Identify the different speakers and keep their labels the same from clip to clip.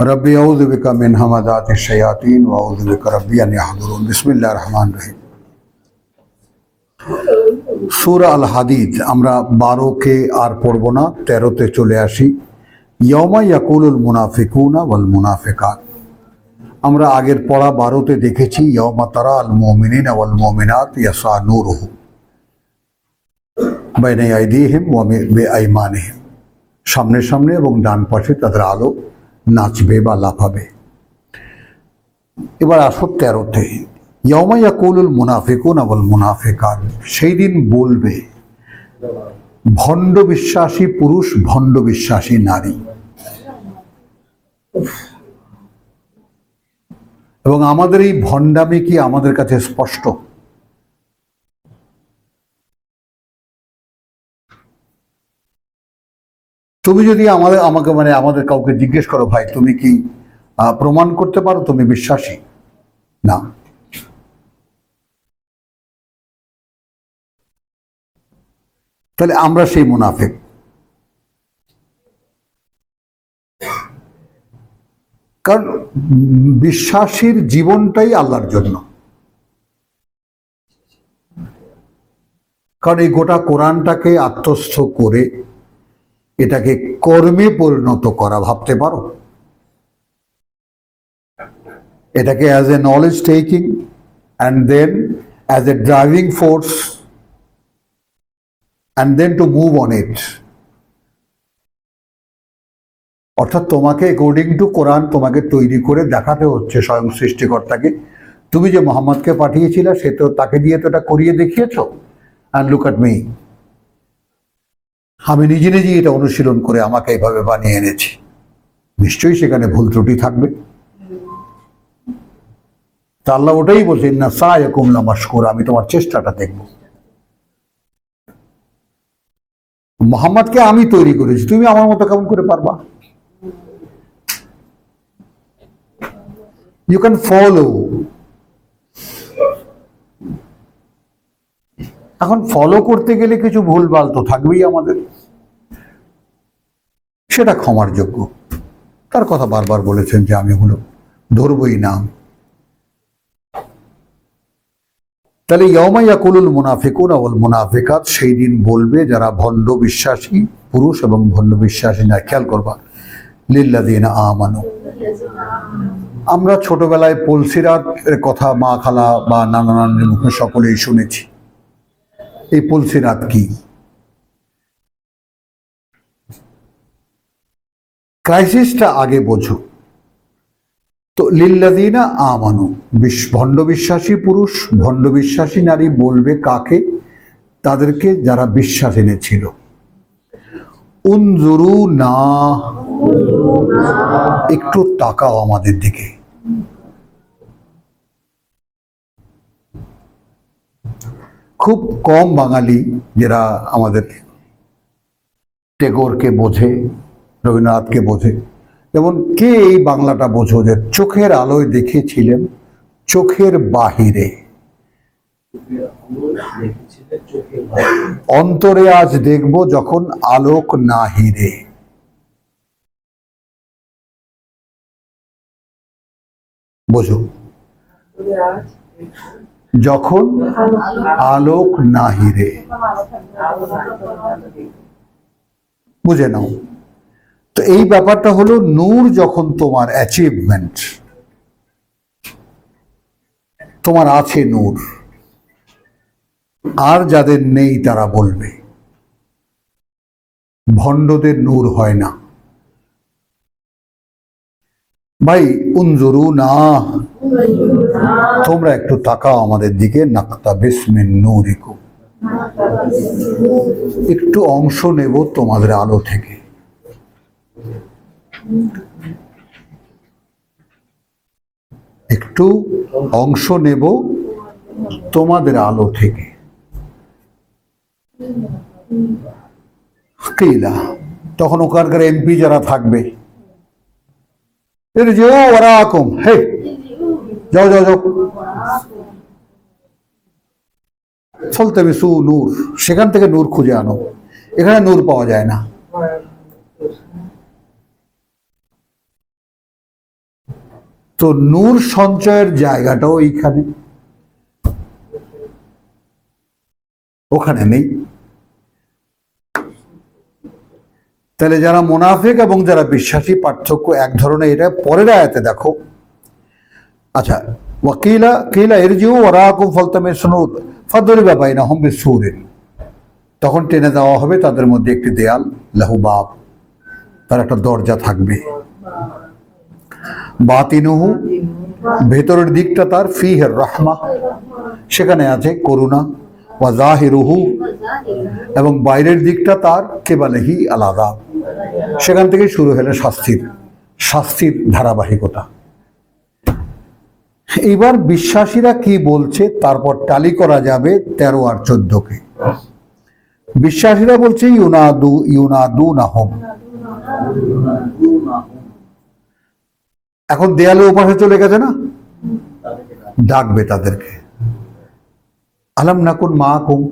Speaker 1: ربي أعوذ بك من همدات الشياطين وأعوذ بك ربي أن يحضرون بسم الله الرحمن الرحيم সুরা আল হাদিদ আমরা বারোকে আর পড়ব না, তেরোতে চলে আসি। ইয়মা ইয়াকুলুল মুনাফিকুনা ওয়াল মুনাফিকাত। আমরা আগের পড়া বারোতে দেখেছি ইয়মা তারা আল মোমিনিন ওয়াল মোমিনাত ইয়াসা নূরহু বাইনে আইদিহিম ওয়া বে আইমানিহিম। সামনে সামনে এবং ডান পাশে তাদের আলো। নাচবে বা লাফাবে। এবার আসো তেরোতে। ইয়মা ইয়াকুলুল মুনাফিকুন আবল মুনাফিকান। সেই দিন বলবে, ভণ্ড বিশ্বাসী পুরুষ, ভণ্ড বিশ্বাসী নারী। এবং আমাদের এই ভণ্ডামি কি আমাদের কাছে স্পষ্ট? তুমি যদি আমাদের, আমাকে মানে আমাদের কাউকে জিজ্ঞেস করো, ভাই, তুমি কি প্রমাণ করতে পারো তুমি বিশ্বাসী? না। তাহলে আমরা সেই মুনাফেক। কারণ বিশ্বাসীর জীবনটাই আল্লাহর জন্য। কারণ এই গোটা কোরআনটাকে আত্মস্থ করে এটাকে কর্মে পরিণত করা ভাবতে পারো। এটাকে as a knowledge taking and then as a driving force and then to move on it অর্থাৎ তোমাকে অ্যাকর্ডিং টু কোরআন তোমাকে তৈরি করে দেখাতে হচ্ছে স্বয়ং সৃষ্টিকর্তাকে। তুমি যে মোহাম্মদকে পাঠিয়েছিলে, সে তো তাকে দিয়ে তো এটা করিয়ে দেখিয়েছ। অ্যান্ড লুক অ্যাট মি আমি নিজে নিজেই এটা অনুশীলন করে আমাকে এভাবে বানিয়ে এনেছি। নিশ্চয়ই সেখানে ভুল ত্রুটি থাকবে। আল্লাহ ওটাই বলছে না সায় কুমলা মাস্কুর আমি তোমার চেষ্টাটা দেখব। মোহাম্মদকে আমি তৈরি করেছি, তুমি আমার মতো কেমন করে পারবা? ইউ ক্যান ফলো এখন ফলো করতে গেলে কিছু ভুলভাল তো থাকবেই আমাদের। সেটা ক্ষমার যোগ্য। তার কথা বারবার বলেছেন যে আমি ওগুলো ধরবই না। তাহলে ইয়মাইয়াকুলুল মুনাফিকুন আওয়াল মুনাফিকাত, সেই দিন বলবে যারা ভণ্ড বিশ্বাসী, পুরুষ এবং ভণ্ড বিশ্বাসী না, খেয়াল করবা। লিল্লাদিন আমানু। আমরা ছোটবেলায় পলসিরাত এর কথা মা খালা বা নানা নানির মুখে সকলেই শুনেছি। এই পলসিরাত কি? ক্রাইসিসটা আগে বোঝো। তো লিল্লাদিনা আমানু ভণ্ড বিশ্বাসী পুরুষ, ভণ্ড বিশ্বাসী নারী বলবে কাকে? তাদেরকে যারা বিশ্বাস এনেছিল। উনজুরু না, একটু তাকাও আমাদের দিকে। খুব কম বাঙালি যারা আমাদের টেগোরকে বোঝে, রবীন্দ্রনাথকে বোঝে। যেমন কে এই বাংলাটা বোঝো যে চোখের আলোয় দেখেছিলেন, চোখের বাহিরে? অন্তরে আজ দেখব যখন আলোক না হিরে বোঝো। যখন আলোক না হিরে বুঝে নাও। তো এই ব্যাপারটা হলো নূর যখন তোমার অ্যাচিভমেন্ট তোমার আছে নূর। আর যাদের নেই তারা বলবে, ভণ্ডদের নূর হয় না। ভাই উনজুরু না তোমরা একটু তাকাও আমাদের দিকে। নাক্তা বিসমিন নূরিকু একটু অংশ নেব তোমাদের আলো থেকে। একটু অংশ নেব তোমাদের আলো থেকে। তখন ওখানকার এমপি যারা থাকবে। এর যে হে যাও যাও যাও। চলতে বিশু নূর, সেখান থেকে নূর খুঁজে আনো। এখানে নূর পাওয়া যায় না। তো নূর সঞ্চয়ের জায়গাটাও এইখানে। ওখানে নেই। তাহলে যারা মোনাফেক এবং যারা বিশ্বাসী, পার্থক্য এক ধরনের। এটা পরের আয়াতে দেখো। আচ্ছা ওয়াকিলা, কিলা এরজিউ ওরাকুম ফলতামে সুনুর ফদরি বাবাই না হম সুরেন তখন টেনে দেওয়া হবে তাদের মধ্যে একটি দেয়াল, লাহু বাপ তার একটা দরজা থাকবে। বাতিনুহু, ভেতরের দিকটা তার ফিহের রাহমা। সেখানে আছে করুণা, ওয়া জাহিরুহু, এবং বাইরের দিকটা তার, কেবালেহি আলাদা। সেখান থেকে শুরু হলে শাস্তির শাস্তির ধারাবাহিকতা। এবার বিশ্বাসীরা কি বলছে, তারপর টালি করা যাবে তেরো আর চোদ্দকে। বিশ্বাসীরা বলছে, ইউনাদু ইউনাদু নাহম এখন দেয়ালে উপাসে চলে গেছে না? ডাকবে তাদেরকে। আলাম নাকুন মা কুম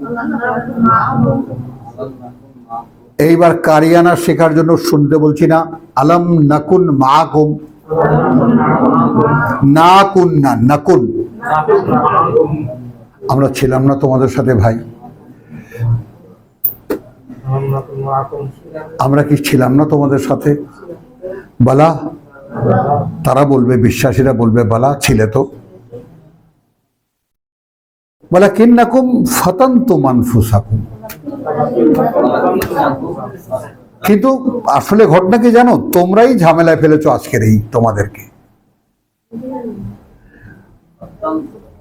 Speaker 1: এইবার কারিয়ানা শেখার জন্য শুনতে বলছি না, আলাম নাকুন মা কুম না কুন না নাকুন। আমরা ছিলাম না তোমাদের সাথে ভাই। আমরা কি ছিলাম না তোমাদের সাথে? বালা, তারা বলবে, বিশ্বাসীরা বলবে, বালা ছিলে তো। বলা কিন্নাকুম ফতন্ত মানফুসাকুম কিন্তু আসলে ঘটনা কি জানো? তোমরাই ঝামেলায় ফেলেছো আজকের এই তোমাদেরকে।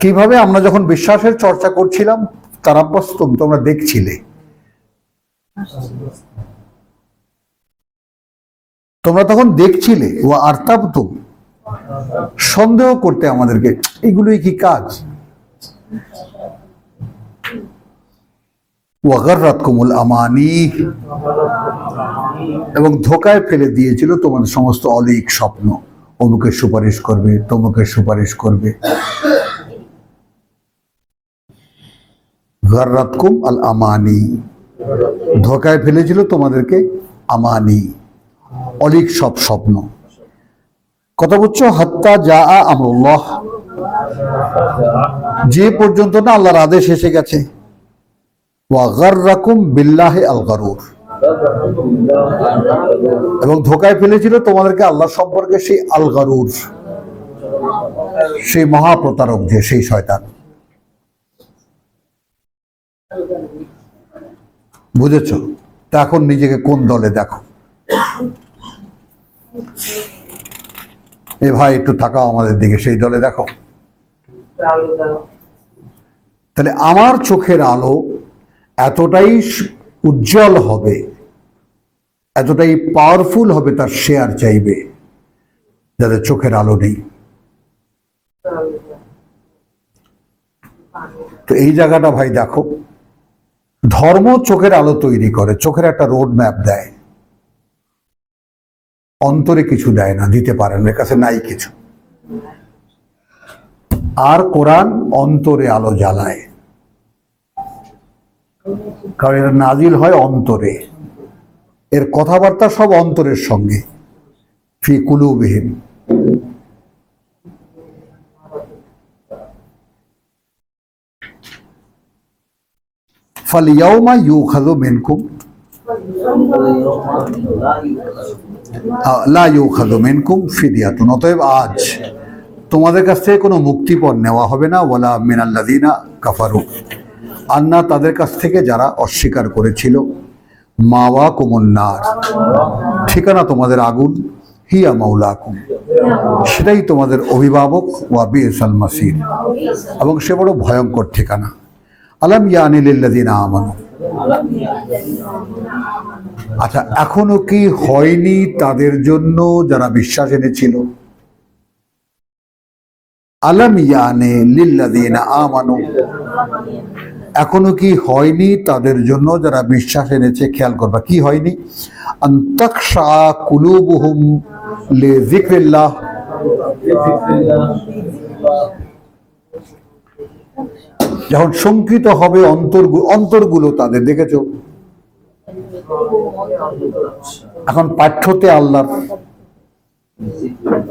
Speaker 1: কীভাবে আমরা যখন বিশ্বাসের চর্চা করছিলাম তারাব্যস্তম তোমরা দেখছিলে। তোমরা তখন দেখছিলে, ও আর্তাবতুম। সন্দেহ করতে আমাদেরকে, এগুলোই কি কাজ? ওয়াগাররাত কুমুল আমানি। এবং ধোকায় ফেলে দিয়েছিল তোমাদের সমস্ত অলিক স্বপ্ন। অমুকে সুপারিশ করবে, তমুকে সুপারিশ করবে। গার্রাতকুম আল আমানি। ধোকায় ফেলেছিল তোমাদেরকে আমানি। অলিক সব স্বপ্ন। কথা বলছো হত্যা যা আমরুল্লাহ। যে পর্যন্ত না আল্লাহর আদেশ এসে গেছে। ওয়াগাররাকুম বিল্লাহে আল গারুর। এবং ধোকায় ফেলেছিল তোমাদেরকে আল্লাহ সম্পর্কে সেই আলগারুর, সেই মহাপ্রতারক যে, সেই শয়তান। বুঝেছ? তা এখন নিজেকে কোন দলে দেখো? এ ভাই, একটু থাকাও আমাদের দিকে, সেই দলে দেখো। তাহলে আমার চোখের আলো এতটাই উজ্জ্বল হবে এতটাই পাওয়ারফুল হবে তার শেয়ার চাইবে যাদের চোখের আলো নেই। তো এই জায়গাটা ভাই দেখো, ধর্ম চোখের আলো তৈরি করে, চোখের একটা রোড ম্যাপ দেয়। অন্তরে কিছু দেয় না, দিতে পারে না, এর কাছে নাই কিছু। আর কোরআন অন্তরে আলো জ্বালায়। কারণ এটা নাজিল হয় অন্তরে। এর কথাবার্তা সব অন্তরের সঙ্গে। ফি কুলুবিহীন ফালিয়াউমা ইউখাযু মিনকুম। আ- লা ইউখাযু মিনকুম ফিদিয়াতুন। অতএব আজ তোমাদের কাছ থেকে কোনো মুক্তিপণ নেওয়া হবে না। ওয়ালা মিনাল্লাযিনা কাফারু। আর না তাদের কাছ থেকে যারা অস্বীকার করেছিল। মাওয়া কুমন্নার ঠিকানা তোমাদের আগুন, হিয়া মাউলাকুম সেটাই তোমাদের অভিভাবক ওয়া বিএসাল মাসির। এবং সে বড় ভয়ঙ্কর ঠিকানা। আলাম ইয়ানিলিল্লাযিনা আমানু। আচ্ছা এখনও কি হয়নি তাদের জন্য যারা বিশ্বাস এনেছিল? আলাম ইয়ানে লিল্লাযিনা আমানু। এখনও কি হয়নি? তাদের জন্য যারা বিশ্বাস এনেছে, খেয়াল করবা, কি হয়নি? লি যখন শঙ্কিত হবে অন্তর অন্তরগুলো তাদের দেখেছ? এখন পাঠ্যতে আল্লাহর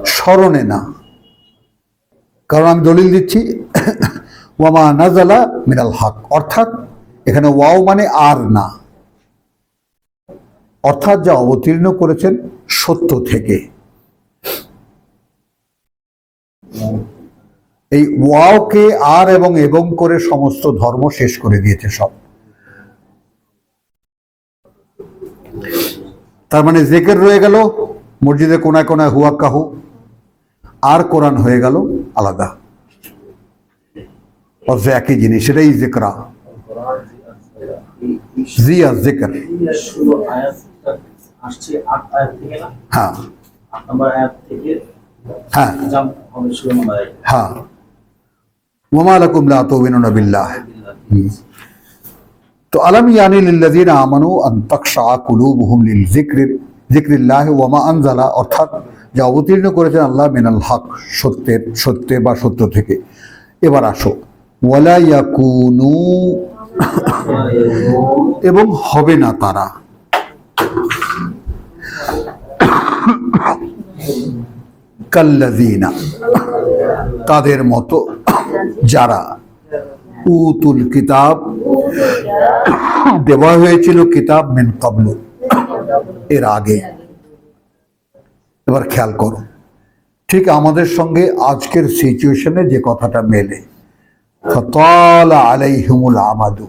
Speaker 1: স্মরণে না। কারণ আমি দলিল দিচ্ছি। ওয়ামা নাজালা মিনাল হক। অর্থাৎ এখানে ওয়াও মানে আর না। অর্থাৎ যা অবতীর্ণ করেছেন সত্য থেকে। এই ওয়াওকে আর এবং এবং করে সমস্ত ধর্ম শেষ করে দিয়েছে সব। তার মানে জেকের রয়ে গেল, মসজিদে কোনায় কোনায় হুয়া কাহু আর কোরআন হয়ে গেল আলাদা। অথচ একই জিনিস সেটাই জেকরা জিয়া জেকর হ্যাঁ তো আলম ইয়ানি লিল্লাযিনা আমানু আন তাখশা কুলুবুহুম লিল যিকরি যিকরিল্লাহ ওয়া মা অর্থাৎ যা অবতীর্ণ করেছেন আল্লাহ মিনাল হক, সত্যের সত্যে বা সত্য থেকে। এবার আসো। ওয়ালা এবং হবে না তারা। কাল্লাযিনা। তাদের মতো যারা উতুল কিতাব, দেওয়া হয়েছিল কিতাব মেন কাবলু এর আগে। এবার খেয়াল করো। ঠিক আমাদের সঙ্গে আজকের সিচুয়েশনে যে কথাটা মেলে। আমাদু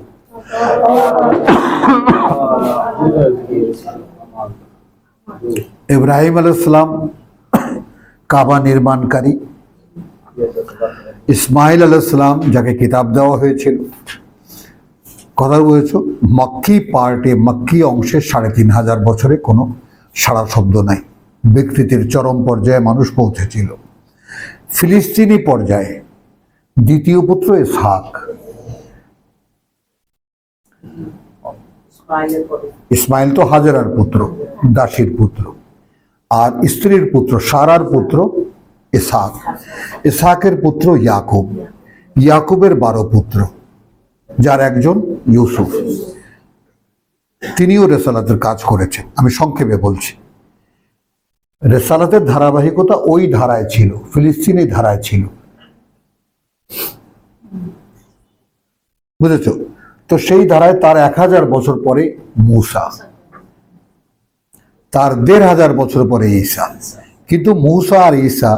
Speaker 1: ইব্রাহিম আলাইসালাম কাবা নির্মাণকারী। ইসমাইল আলাইসালাম যাকে কিতাব দেওয়া হয়েছিল। কথা বলেছ, মক্কি পার্টে, মক্কি অংশে সাড়ে তিন হাজার বছরে কোনো সারা শব্দ নাই। বিকৃতির চরম পর্যায়ে মানুষ পৌঁছেছিল। ফিলিস্তিনি পর্যায়ে দ্বিতীয় পুত্র ইসহাক। ইসমাইল তো হাজারার পুত্র দাসীর পুত্র। আর স্ত্রীর পুত্র সারার পুত্র ইসহাক। ইসহাকের পুত্র ইয়াকুব। ইয়াকুবের বারো পুত্র যার একজন ইউসুফ। তিনিও রেসালাতের কাজ করেছেন। আমি সংক্ষেপে বলছি। রেসালাতের ধারাবাহিকতা ওই ধারায় ছিল ফিলিস্তিনি ধারায় ছিল। বুঝেছ? তো সেই ধারায় তার এক হাজার বছর পরে মূসা, তার দেড় হাজার বছর পরে ঈসা। কিন্তু মূসা আর ঈসা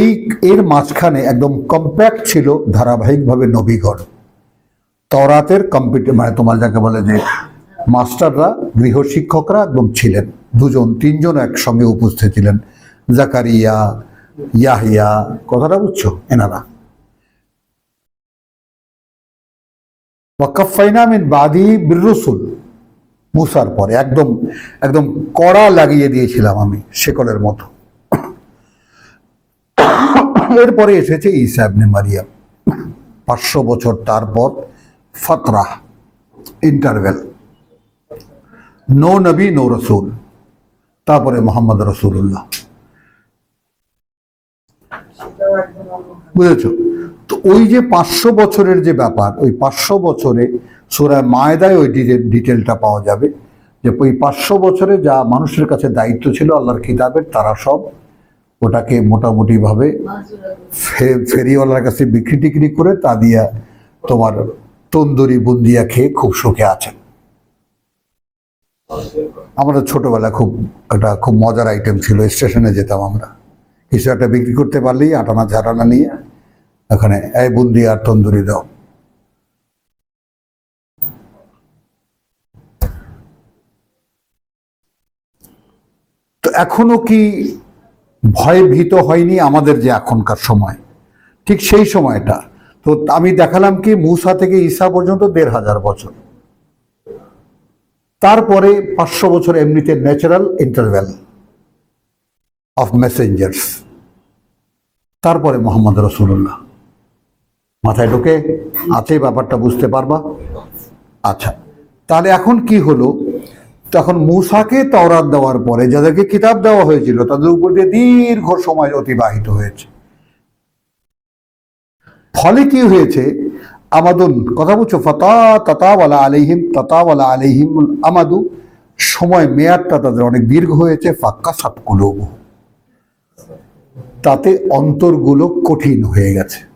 Speaker 1: এই, এর মাঝখানে একদম কম্প্যাক্ট ছিল ধারাবাহিকভাবে নবীগণ। তরাতের কম্পিউটার মানে তোমার যাকে বলে যে মাস্টাররা গৃহ শিক্ষকরা একদম ছিলেন। দুজন, তিনজন একসঙ্গে উপস্থিত ছিলেন। জাকারিয়া, ইয়াহিয়া, কথাটা বুঝছ? এনারা। ওয়াকাফাইনা মিন বাদি বিররসুল মুসার পরে। একদম একদম কড়া লাগিয়ে দিয়েছিলাম আমি শেকলের মতো। এরপরে এসেছে ঈসা মারিয়াম। পাঁচশো বছর তারপর ফতরাহ ইন্টারভেল। নো নবী, নো রসুল। তারপরে মোহাম্মদ রসুল্লাহ বুঝেছ? তো ওই যে পাঁচশো বছরের যে ব্যাপার, ওই পাঁচশো বছরে সোরায় মায়দায় ওই ডিটেল ডিটেলটা পাওয়া যাবে যে ওই পাঁচশো বছরে যা মানুষের কাছে দায়িত্ব ছিল, আল্লাহর কিতাবের তারা সব ওটাকে মোটামুটিভাবে ফেরিওয়ালার কাছে বিক্রি টিক্রি করে তা দিয়া তোমার তন্দুরি বুন্দিয়া খেয়ে খুব সুখে আছেন আমরা ছোটবেলা খুব একটা খুব মজার আইটেম ছিল, স্টেশনে যেতাম আমরা। কিছু একটা বিক্রি করতে পারলেই আটানা ঝাটানা নিয়ে ওখানে এই বুন্দি আর তন্দুরি দাও। তো এখনও কি ভয় ভীত হয়নি আমাদের যে এখনকার সময়? ঠিক সেই সময়টা। তো আমি দেখালাম কি মুসা থেকে ঈসা পর্যন্ত দেড় হাজার বছর। তারপরে পাঁচশো বছর এমনিতে ন্যাচারাল ইন্টারভেল অফ মেসেঞ্জার্স তারপরে মোহাম্মদ রসুল্লাহ মাথায় ঢোকে আছে ব্যাপারটা বুঝতে পারবা। আচ্ছা তাহলে এখন কি হলো? তখন মুসাকে তওরাত দেওয়ার পরে, যাদেরকে কিতাব দেওয়া হয়েছিল, তাদের উপর দিয়ে দীর্ঘ সময় অতিবাহিত হয়েছে। ফলে কি হয়েছে? আমাদুন, কথা বলছো? ফতা তাতাওয়ালা আলাইহিম তাতাওয়ালা আলাইহিম আমাদু। সময় মেয়াদটা তাদের অনেক দীর্ঘ হয়েছে। ফাক্কা সাত তাতে অন্তরগুলো কঠিন হয়ে গেছে।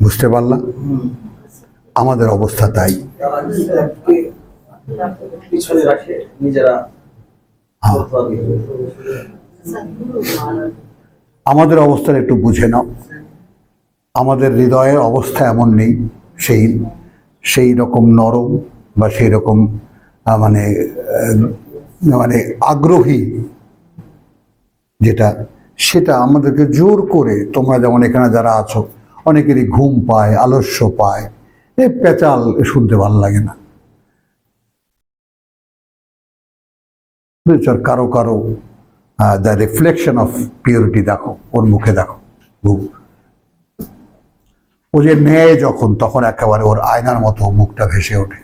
Speaker 1: বুঝতে পারলাম আমাদের অবস্থা তাই। হ্যাঁ। আমাদের অবস্থাটা একটু বুঝে নাও। আমাদের হৃদয়ের অবস্থা এমন নেই সেই সেই রকম নরম বা সেই রকম মানে মানে আগ্রহী যেটা সেটা আমাদেরকে জোর করে, তোমরা যেমন এখানে যারা আছো, অনেকেরই ঘুম পায়, আলস্য পায়। এ পেঁচাল শুনতে ভালো লাগে না। কারও কারও দ্য রিফ্লেকশন অফ পিওরিটি দেখো, ওর মুখে দেখো ও যে নেয় যখন, তখন একেবারে ওর আয়নার মতো মুখটা ভেসে ওঠে।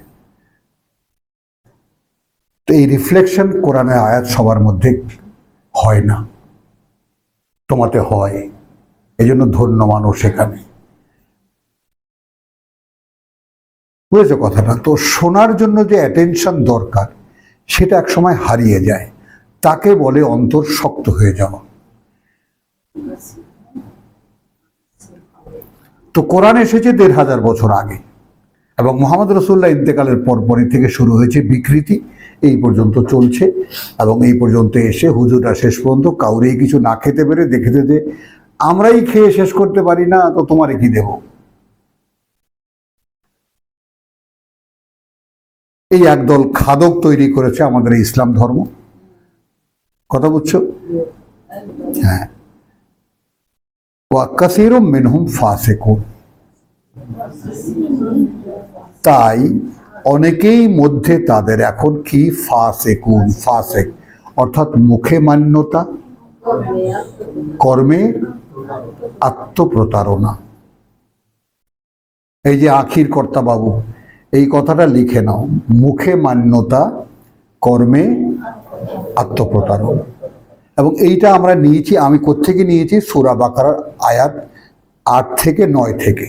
Speaker 1: তো এই রিফ্লেকশন কোরআনের আয়াত সবার মধ্যে হয় না। তোমাতে হয়। এই জন্য ধন্য মানুষ সেখানে বুঝেছ কথাটা? তো শোনার জন্য যে অ্যাটেনশন দরকার, সেটা এক সময় হারিয়ে যায়। তাকে বলে অন্তর শক্ত হয়ে যাওয়া। তো কোরআন এসেছে দেড় হাজার বছর আগে। এবং মোহাম্মদ রসুল্লাহ ইন্তেকালের পরপরই থেকে শুরু হয়েছে বিকৃতি। এই পর্যন্ত চলছে এবং এই পর্যন্ত এসে হুজুররা শেষ পর্যন্ত কাউরেই কিছু না খেতে পেরে দেখেছে যে আমরাই খেয়ে শেষ করতে পারি না, তো তোমারে কি দেব? এই একদল খাদক তৈরি করেছে আমাদের ইসলাম ধর্ম। কথা বুঝছ? হ্যাঁ। ওয়াক্কাসির মিনহুম ফাসেকুন। তাই অনেকেই মধ্যে তাদের এখন কি ফাসেকুন ফাসেক অর্থাৎ মুখে মান্যতা, কর্মে আত্মপ্রতারণা। এই যে আখির কর্তা বাবু, এই কথাটা লিখে নাও। মুখে মান্যতা, কর্মে আত্মপ্রতারণা। এবং এইটা আমরা নিয়েছি, আমি কোত্থেকে নিয়েছি? সুরা বাকার আয়াত আট থেকে নয় থেকে।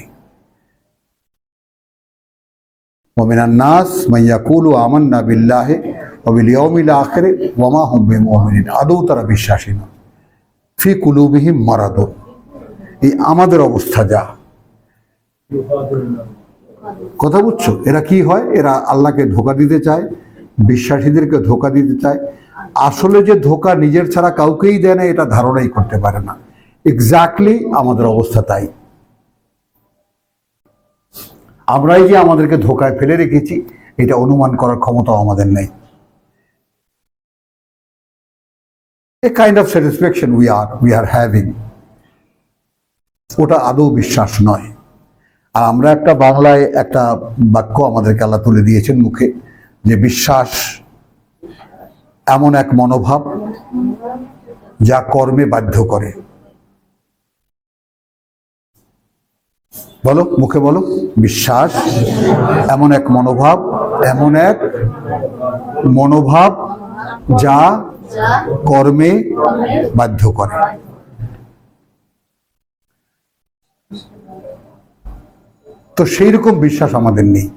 Speaker 1: ওমিনান নাস মাইয়াকুলু আমান্না বিল্লাহে অবিল ইয়মিল আখরে ওয়ামা হুম্বে মোহামিন আদৌ তারা বিশ্বাসী না। ফি কুলুবিহিম মারাদ। এই আমাদের অবস্থা যা। কথা বুঝছ? এরা কি হয়? এরা আল্লাহকে ধোকা দিতে চায়, বিশ্বাসীদেরকে ধোকা দিতে চায়। আসলে যে ধোকা নিজের ছাড়া কাউকেই দেয় না, এটা ধারণাই করতে পারে না। এক্স্যাক্টলি আমাদের অবস্থা তাই। আমরাই যে আমাদেরকে ধোকায় ফেলে রেখেছি, এটা অনুমান করার ক্ষমতাও আমাদের নেই। A kind of satisfaction we are we are having ওটা আদৌ বিশ্বাস নয়। আর আমরা একটা বাংলায় একটা বাক্য আমাদেরকে আল্লাহ তুলে দিয়েছেন মুখে, যে বিশ্বাস এমন এক মনোভাব যা কর্মে বাধ্য করে। বলো, মুখে বলো। বিশ্বাস, এমন এক মনোভাব, এমন এক মনোভাব যা কর্মে বাধ্য করে। তো সেই রকম বিশ্বাস আমাদের নেই।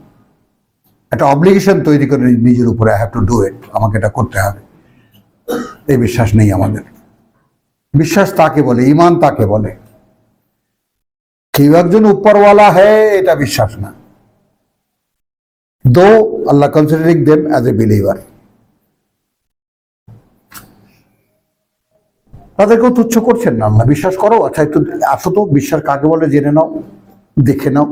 Speaker 1: একটা অব্লিগেশন তৈরি করে নিজের উপরে I have to do it আমাকে এটা করতে হবে। এই বিশ্বাস নেই আমাদের। বিশ্বাস তাকে বলে, ইমান তাকে বলে। কেউ একজন উপরওয়ালা হ্যাঁ এটা বিশ্বাস না। দো, Allah considering them as a believer তাদেরকেও তুচ্ছ করছেন না, আল্লাহ বিশ্বাস করো আচ্ছা একটু আসো তো বিশ্বাস কাকে বলে জেনে নাও, দেখে নাও।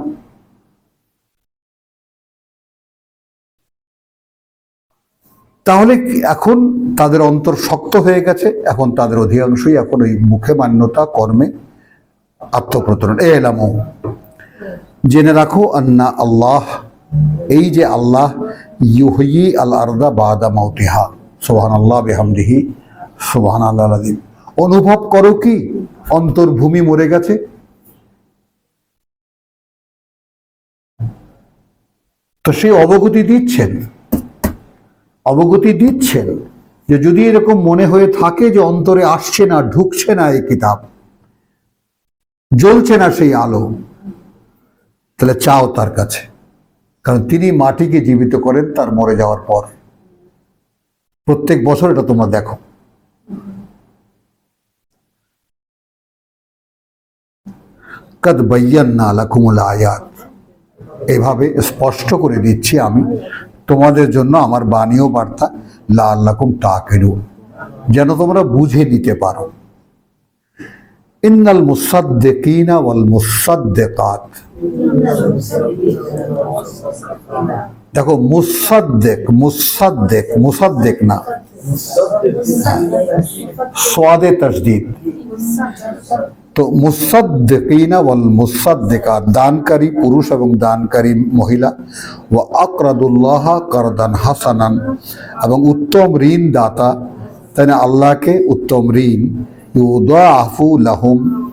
Speaker 1: তাহলে এখন তাদের অন্তর শক্ত হয়ে গেছে, এখন তাদের অধিকাংশই এখন ওই মুখে মান্যতা, কর্মে আত্মপ্রতরণ। এ এলাম, জেনে রাখো আন্না আল্লাহ, এই যে আল্লাহ ইউহি আল আরদা বাদা মাউতিহা। সোহান আল্লাহ বেহামদিহি সোহান আল্লাহ অনুভব করো কি? অন্তর্ভূমি মরে গেছে। তো সেই অবগতি দিচ্ছেন। অবগতি দিচ্ছেন যে যদি এরকম মনে হয়ে থাকে যে অন্তরে আসছে না, ঢুকছে না এই কিতাব জ্বলছে না সেই আলো। তাহলে চাও তার কাছে। কারণ তিনি মাটিকে জীবিত করেন, তার মরে যাওয়ার পর। প্রত্যেক বছর এটা তোমরা দেখো। কদ বৈয়ান্না লাকুমুল আয়াত। এভাবে স্পষ্ট করে দিচ্ছি আমি। তোমাদের জন্য আমার বাণীয় বার্তা লাল আল্লাকুম তাকেরুন যেন তোমরা বুঝে নিতে পারো। ইন্নাল মুসাদ্দিকিনা ওয়াল মুসাদ্দিকাত। দেখো, মুসাদ্দেক না। সোয়াদে তো মুসাদ্দিকিনা ওয়াল মুসাদ্দিকাত, দানকারী পুরুষ এবং দানকারী মহিলা। ও আকরাদুল্লাহ করদান হাসানান। এবং উত্তম ঋণ দাতা, তাই আল্লাহকে উত্তম ঋণ। লাহুম।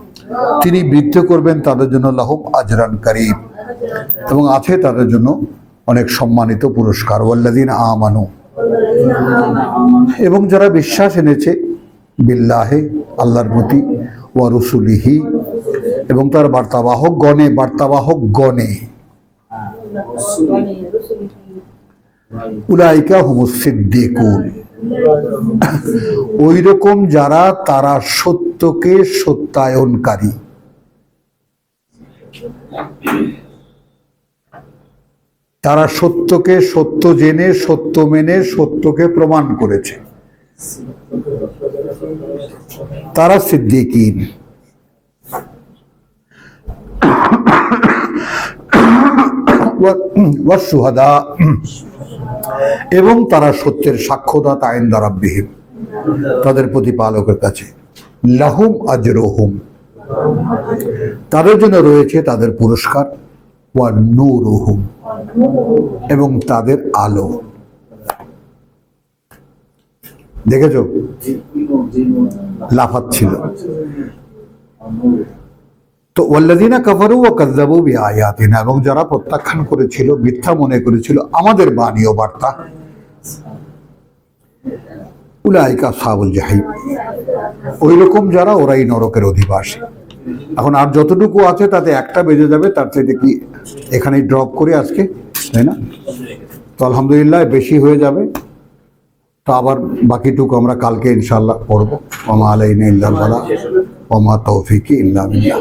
Speaker 1: তিনি বৃদ্ধ করবেন, তাদের জন্য লাহুম আজরান করিম। এবং আছে তাদের জন্য অনেক সম্মানিত পুরস্কার। ওয়াল্লাদিন আমানু। এবং যারা বিশ্বাস এনেছে, বিল্লাহে, আল্লাহর প্রতি, ওয়া রসুলিহি, এবং তার বার্তাবাহক গণে বার্তাবাহক গণে উলাইকা হুমুস সিদ্দিকুন। ওই রকম যারা তারা সত্যকে সত্যায়নকারী। তারা সত্যকে সত্য জেনে, সত্য মেনে, সত্যকে প্রমাণ করেছে। তারা সিদ্দিকিন। ওয়া সুহাদা এবং তারা সত্যের সাক্ষ্যদাতা আইন দ্বারাবিহীন তাদের প্রতিপালকের কাছে। লাহুম আজরহুম, তাদের জন্য রয়েছে তাদের পুরস্কার। ওয়া নূরুহুম, এবং তাদের আলো। দেখেছ? লাফাচ্ছিল। তো ওয়াল্লাদিনা কাফারু ও কাজ্জাবু বি আয়াতিনা এবং যারা প্রত্যাখ্যান করেছিল, মিথ্যা মনে করেছিল, আমাদের বাণী ও বার্তা। উলাইকা সাবুল জাহিম ওই রকম যারা, ওরাই নরকের অধিবাসী। এখন আর যতটুকু আছে, তাতে একটা বেজে যাবে, তার চাইতে কি এখানেই ড্রপ করে আজকে, তাই না? তো আলহামদুলিল্লাহ, বেশি হয়ে যাবে। তো আবার বাকিটুকু আমরা কালকে ইনশাল্লাহ পড়ব। ওমা আলাইনা ইল্লাল বালা ওমা তৌফিকি ইল্লা বিল্লাহ।